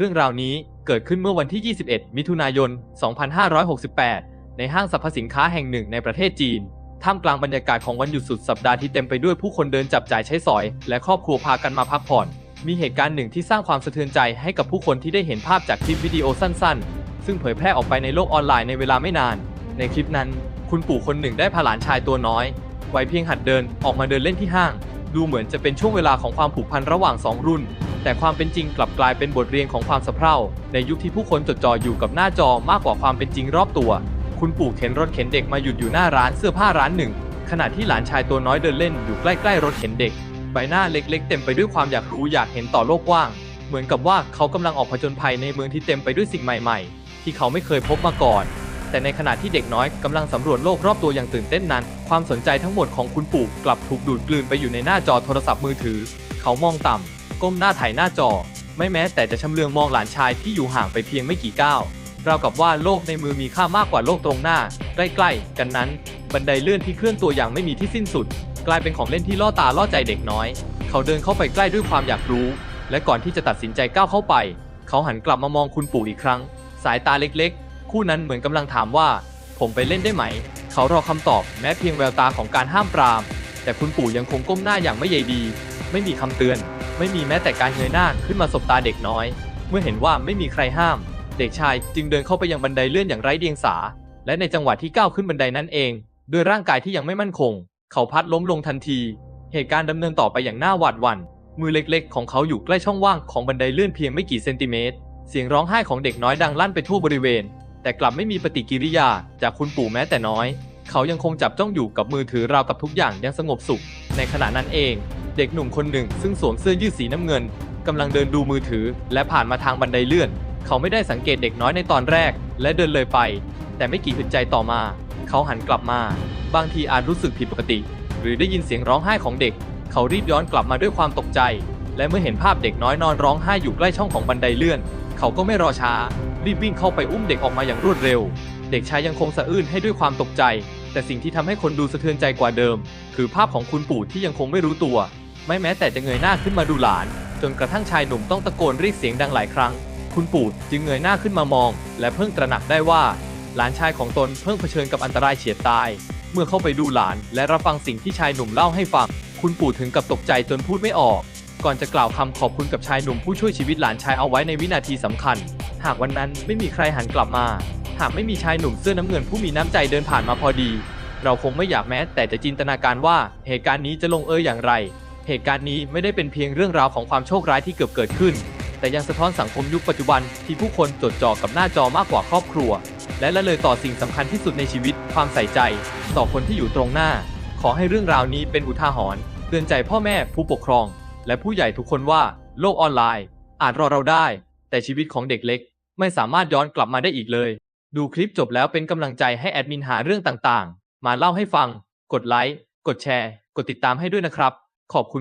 เรื่องราวนี้เกิดขึ้นเมื่อวันที่ 21 มิถุนายน 2568 ในห้างสรรพสินค้าแห่งหนึ่งในประเทศจีน ท่ามกลางบรรยากาศของวันหยุดสุดสัปดาห์ที่เต็มไปด้วยผู้คนเดินจับจ่ายใช้สอย และครอบครัวพากันมาพักผ่อน มีเหตุการณ์หนึ่งที่สร้างความสะเทือนใจให้กับผู้คนที่ได้เห็นภาพจากคลิปวิดีโอสั้นๆ ซึ่งเผยแพร่ออกไปในโลกออนไลน์ในเวลาไม่นาน ในคลิปนั้น คุณปู่คนหนึ่งได้พาหลานชายตัวน้อยวัยเพียงหัดเดินออกมาเดินเล่นที่ห้าง ดูเหมือนจะเป็นช่วงเวลาของความผูกพันระหว่างสองรุ่น แต่ความเป็นจริงกลับกลายเป็นบทเรียนของความสะเพร่า ในยุคที่ผู้คนจดจ่ออยู่กับหน้าจอมากกว่าความเป็นจริงรอบตัว คุณปู่เข็นรถเข็นเด็กมาหยุดอยู่หน้าร้านเสื้อผ้าร้านหนึ่ง ขณะที่หลานชายตัวน้อยเดินเล่นอยู่ใกล้ๆรถเข็นเด็ก ใบหน้าเล็กๆ เต็มไปด้วยความอยากรู้อยากเห็นต่อโลกกว้าง เหมือนกับว่าเขากำลังออกผจญภัยในเมืองที่เต็มไปด้วยสิ่งใหม่ ๆ ที่เขาไม่เคยพบมาก่อน แต่ในขณะที่เด็กน้อยกำลังสำรวจโลกรอบตัวอย่างตื่นเต้นนั้น ความสนใจทั้งหมดของคุณปู่กลับถูกดูดกลืนไปอยู่ในหน้าจอโทรศัพท์มือถือ เขามองต่ำ ก้มหน้าถ่ายหน้าจอ ไม่แม้แต่จะชำเลืองมองหลานชายที่อยู่ห่างไปเพียงไม่กี่ก้าวราวกับว่าโลกในมือมีค่ามากกว่าโลกตรงหน้า ใกล้ๆกันนั้น บันไดเลื่อนที่เคลื่อนตัวอย่างไม่มีที่สิ้นสุด กลายเป็นของเล่นที่ล่อตาล่อใจเด็กน้อย เขาเดินเข้าไปใกล้ด้วยความอยากรู้ และก่อนที่จะตัดสินใจก้าวเข้าไป เขาหันกลับมามองคุณปู่อีกครั้ง สายตาเล็กๆ คู่นั้นเหมือนกำลังถามว่า ผมไปเล่นได้ไหม เขารอคำตอบแม้เพียงแววตาของการห้ามปราม แต่คุณปู่ยังคงก้มหน้าอย่างไม่ใยดี ไม่มีคำเตือน ไม่มีแม้แต่การเงยหน้าขึ้นมาสบตาเด็กน้อย เมื่อเห็นว่าไม่มีใครห้าม เด็กชายจึงเดินเข้าไปยังบันไดเลื่อนอย่างไร้เดียงสา และในจังหวะที่ก้าวขึ้นบันไดนั้นเอง ด้วยร่างกายที่ยังไม่มั่นคง เขาพัดล้มลงทันที เหตุการณ์ดำเนินต่อไปอย่างน่าหวาดหวั่นมือเล็กๆ ของเขาอยู่ใกล้ช่องว่างของบันไดเลื่อนเพียงไม่กี่เซนติเมตร เสียงร้องไห้ของเด็กน้อยดังลั่นไปทั่วบริเวณ แต่กลับไม่มีปฏิกิริยาจากคุณปู่แม้แต่น้อย เขายังคงจับจ้องอยู่กับมือถือราวกับทุกอย่างยังสงบสุข ในขณะนั้นเอง เด็กหนุ่มคนหนึ่ง ซึ่งสวมเสื้อยืดสีน้ำเงินกำลังเดินดูมือถือ และผ่านมาทางบันไดเลื่อน เขาไม่ได้สังเกตเด็กน้อยในตอนแรก และเดินเลยไป แต่ไม่กี่อึดใจต่อมา เขาหันกลับมา บางทีอาจรู้สึกผิดปกติ หรือได้ยินเสียงร้องไห้ของเด็ก เขารีบย้อนกลับมาด้วยความตกใจ และเมื่อเห็นภาพเด็กน้อยนอนร้องไห้อยู่ใกล้ช่องของบันไดเลื่อน เขาก็ไม่รอช้า รีบวิ่งเข้าไปอุ้มเด็กออกมาอย่างรวดเร็ว เด็กชายยังคงสะอื้นให้ด้วยความตกใจแต่สิ่งที่ทำให้คนดูสะเทือนใจกว่าเดิม คือภาพของคุณปู่ที่ยังคงไม่รู้ตัว ไม่แม้แต่จะเงยหน้าขึ้นมาดูหลาน จนกระทั่งชายหนุ่มต้องตะโกนเรียกเสียงดังหลายครั้ง คุณปู่จึงเงยหน้าขึ้นมามอง และเพิ่งตระหนักได้ว่า หลานชายของตนเพิ่งเผชิญกับอันตรายเฉียดตาย เมื่อเข้าไปดูหลาน และรับฟังสิ่งที่ชายหนุ่มเล่าให้ฟัง คุณปู่ถึงกับตกใจจนพูดไม่ออก ก่อนจะกล่าวคำขอบคุณกับชายหนุ่มผู้ช่วยชีวิตหลานชายเอาไว้ในวินาทีสำคัญ หากวันนั้นไม่มีใครหันกลับมา หากไม่มีชายหนุ่มเสื้อน้ำเงินผู้มีน้ำใจเดินผ่านมาพอดีเราคงไม่อยากแม้แต่จะจินตนาการว่าเหตุการณ์นี้จะลงเอยอย่างไร เหตุการณ์นี้ไม่ได้เป็นเพียงเรื่องราวของความโชคร้ายที่เกือบเกิดขึ้น แต่ยังสะท้อนสังคมยุคปัจจุบันที่ผู้คนจดจ่อกับหน้าจอมากกว่าครอบครัว และละเลยต่อสิ่งสำคัญที่สุดในชีวิต ความใส่ใจ ต่อคนที่อยู่ตรงหน้า ขอให้เรื่องราวนี้เป็นอุทาหรณ์เตือนใจพ่อแม่ผู้ปกครอง และผู้ใหญ่ทุกคนว่าโลกออนไลน์ อาจรอเราได้ แต่ชีวิตของเด็กเล็ก ไม่สามารถย้อนกลับมาได้อีกเลย ดูคลิปจบแล้วเป็นกำลังใจให้แอดมินหาเรื่องต่างๆ มาเล่าให้ฟัง กดไลค์ กดแชร์ กดติดตามให้ด้วยนะครับ ขอบคุณ